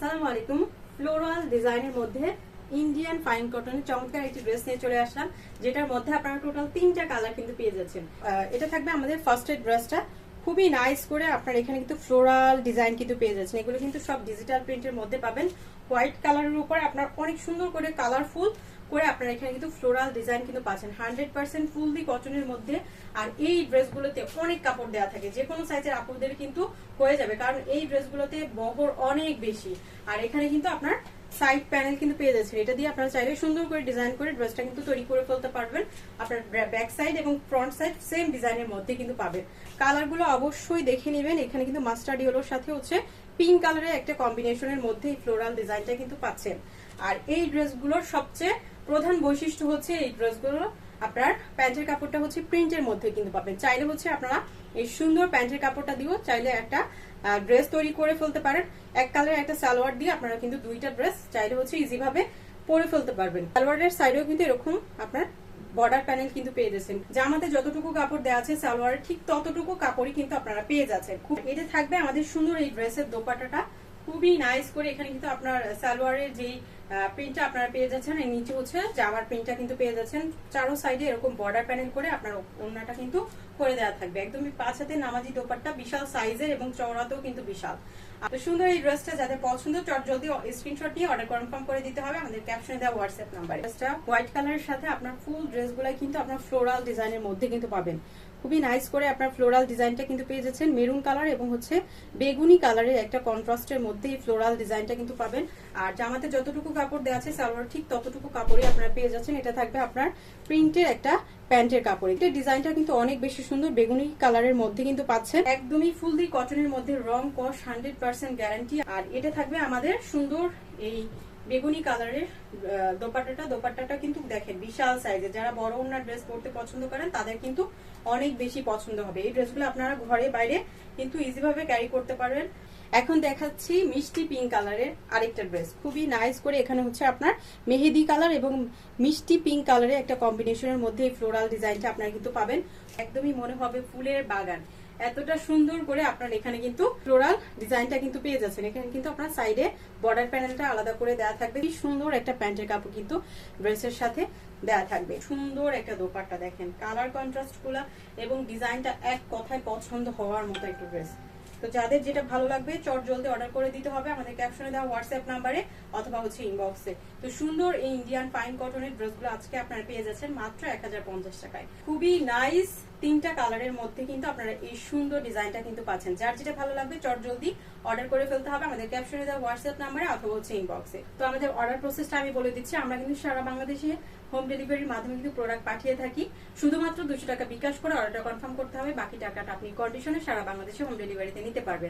আসসালামু আলাইকুম। ফ্লোরাল ডিজাইনের মধ্যে ইন্ডিয়ান ফাইন কটনের চমৎকার একটি ড্রেস নিয়ে চলে আসলাম, যেটার মধ্যে আপনারা টোটাল তিনটা কালার কিন্তু পেয়ে যাচ্ছেন। এটা থাকবে আমাদের ফার্স্ট এড ড্রেসটা খুবই নাইস করে আপনার এখানে কিন্তু ফ্লোরাল ডিজাইন কিন্তু পেয়ে যাচ্ছেন। এগুলো কিন্তু সব ডিজিটাল প্রিন্টের মধ্যে পাবেন। হোয়াইট কালারের উপর আপনার অনেক সুন্দর করে কালারফুল করে আপনারা এখানে কিন্তু ফ্লোরাল ডিজাইন কিন্তু পাচ্ছেন। হান্ড্রেড পার্সেন্ট ফুল দি কটনের মধ্যে। আর এই ড্রেসগুলোতে অনেক কাপড় দেওয়া থাকে। যে কোনো সাইজের আপুদের কিন্তু হয়ে যাবে। কারণ এই ড্রেসগুলোতে বহর অনেক বেশি। আর এখানে কিন্তু আপনার সাইড প্যানেল কিন্তু পেয়ে যাচ্ছেন। এটা দিয়ে আপনারা চাইলে সুন্দর করে ডিজাইন করে ড্রেসটা কিন্তু তৈরি করে ফেলতে পারবেন। আপনার ব্যাক সাইড এবং ফ্রন্ট সাইড সেম ডিজাইনের মধ্যে কিন্তু পাবেন। কালারগুলো অবশ্যই দেখে নেবেন। এখানে কিন্তু মাস্টার্ড ইয়েলোর সাথে হচ্ছে পিঙ্ক কালারের একটা কম্বিনেশনের মধ্যে ফ্লোরাল ডিজাইনটা কিন্তু পাচ্ছেন। আর এই ড্রেসগুলোর সবচেয়ে প্রধান বৈশিষ্ট্য হচ্ছে এই ড্রেসগুলো আপনার প্যান্টের কাপড়টা হচ্ছে প্রিন্টের মধ্যে কিন্তু পাবেন। চাইলে হচ্ছে আপনারা এই সুন্দর প্যান্টের কাপড়টা দিয়েও চাইলে একটা ড্রেস তৈরি করে ফেলতে পারেন। এক কালারের একটা সালোয়ার দিয়ে আপনারা কিন্তু দুইটা ড্রেস চাইলে হচ্ছে ইজি ভাবে পরে ফেলতে পারবেন। সালোয়ারের সাইডেও কিন্তু এরকম আপনার বর্ডার প্যানেল কিন্তু পেয়ে যাচ্ছেন। জামাতে যতটুকু কাপড় দেওয়া আছে সালোয়ারের ঠিক ততটুকু কাপড়ই কিন্তু আপনারা পেয়ে যাচ্ছেন। খুব এতে থাকবে আমাদের সুন্দর এই ড্রেসের দোপাটাটা খুবই নাইস করে এখানে কিন্তু আপনার সালোয়ারের যেই প্রিন্টটা আপনারা পেয়ে যাচ্ছেন। এর নিচে হচ্ছে জামার প্রিন্টটা কিন্তু পেয়ে যাচ্ছেন। চারো সাইডে এরকম বর্ডার প্যানেল করে আপনার ওড়নাটা কিন্তু করে দেওয়া থাকবে। একদমই পাঁচ হাতে নামাজি দোপাট্টা, বিশাল সাইজের এবং চওড়াতেও কিন্তু বিশাল। তো সুন্দর এই ড্রেসটা যাদের পছন্দ, চট জলদি স্ক্রিনশট নিয়ে অর্ডার কনফার্ম করে দিতে হবে। আমাদের ক্যাপশনে দেওয়া হোয়াটসঅ্যাপ নাম্বারে ড্রেসটা হোয়াইট কালারের সাথে আপনার ফুল ড্রেসগুলাই কিন্তু আপনার ফ্লোরাল ডিজাইনের মধ্যে কিন্তু পাবেন। খুবই নাইস করে আপনার ফ্লোরাল ডিজাইনটা কিন্তু পেয়ে যাচ্ছেন। মেরুন কালার এবং হচ্ছে বেগুনি কালারের একটা কন্ট্রাস্টের মধ্যে এই ফ্লোরাল ডিজাইনটা কিন্তু পাবেন। আর জামাতে যতটুকু কাপড় দেওয়া আছে, সালোয়ার, ঠিক ততটুকু কাপড়ই আপনারা পেয়ে যাচ্ছেন। এটা থাকবে আপনার প্রিন্টের একটা প্যান্টের কাপড়। এটা ডিজাইনটা কিন্তু অনেক বেশি সুন্দর, বেগুনি কালারের মধ্যে কিন্তু পাচ্ছেন। একদমই ফুল দিয়ে কটনের মধ্যে রং কস হান্ড্রেড পার্সেন্ট গ্যারান্টি আর এটা থাকবে আমাদের সুন্দর এই বেগুনি কালারের দোপাট্টাটা দোপাট্টাটা কিন্তু দেখেন বিশাল সাইজের যারা বড় ওনার ড্রেস পরতে পছন্দ করেন, তাদের কিন্তু অনেক বেশি পছন্দ হবে। এই ড্রেসগুলো আপনারা ঘরে বাইরে কিন্তু ইজি ভাবে ক্যারি করতে পারবেন। এখন দেখাচ্ছি মিষ্টি পিঙ্ক কালারের আরেকটা ড্রেস খুবই নাইস করে এখানে হচ্ছে আপনার মেহেদি কালার এবং মিষ্টি পিঙ্ক কালারের একটা কম্বিনেশনের মধ্যে এই ফ্লোরাল ডিজাইনটা আপনারা কিন্তু পাবেন। একদমই মনে হবে ফুলের বাগান। এতটা সুন্দর করে আপনার এখানে কিন্তু ফ্লোরাল ডিজাইনটা কিন্তু পেয়ে যাচ্ছেন। এখানে কিন্তু আপনার সাইডে বর্ডার প্যানেলটা আলাদা করে দেওয়া থাকবে। কি সুন্দর একটা প্যান্টের কাপড় কিন্তু ড্রেসের সাথে দেওয়া থাকবে। সুন্দর একটা দোপাট্টা দেখেন। কালার কন্ট্রাস্টগুলা এবং ডিজাইনটা এক কথায় পছন্দ হওয়ার মতো একটা ড্রেস তো যাদের যেটা ভালো লাগবে, চট জলদি অর্ডার করে দিতে হবে আমাদের ক্যাপশনে দেওয়া হোয়াটসঅ্যাপ নাম্বারে অথবা হচ্ছে ইনবক্সে তো সুন্দর এই ইন্ডিয়ান ফাইন কটনের ড্রেসগুলো আজকে আপনারা পেয়ে যাচ্ছেন মাত্র এক হাজার পঞ্চাশ টাকায়। খুবই নাইস তিনটা কালারের মধ্যে কিন্তু আপনারা এই সুন্দর ডিজাইনটা কিন্তু পাচ্ছেন। যার যেটা ভালো লাগবে চট জলদি অর্ডার করে ফেলতে হবে আমাদের ক্যাপশনে দেওয়া হোয়াটসঅ্যাপ নাম্বারে অথবা হচ্ছে ইনবক্সে তো আমাদের অর্ডার প্রসেসটা আমি বলে দিচ্ছি, আমরা কিন্তু সারা বাংলাদেশে হোম ডেলিভারির মাধ্যমে কিন্তু প্রোডাক্ট পাঠিয়ে থাকি। শুধুমাত্র দুশো টাকা বিকাশ করে অর্ডারটা কনফার্ম করতে হবে, বাকি টাকাটা আপনি কন্ডিশনে সারা বাংলাদেশে হোম ডেলিভারিতে নিতে পারবেন।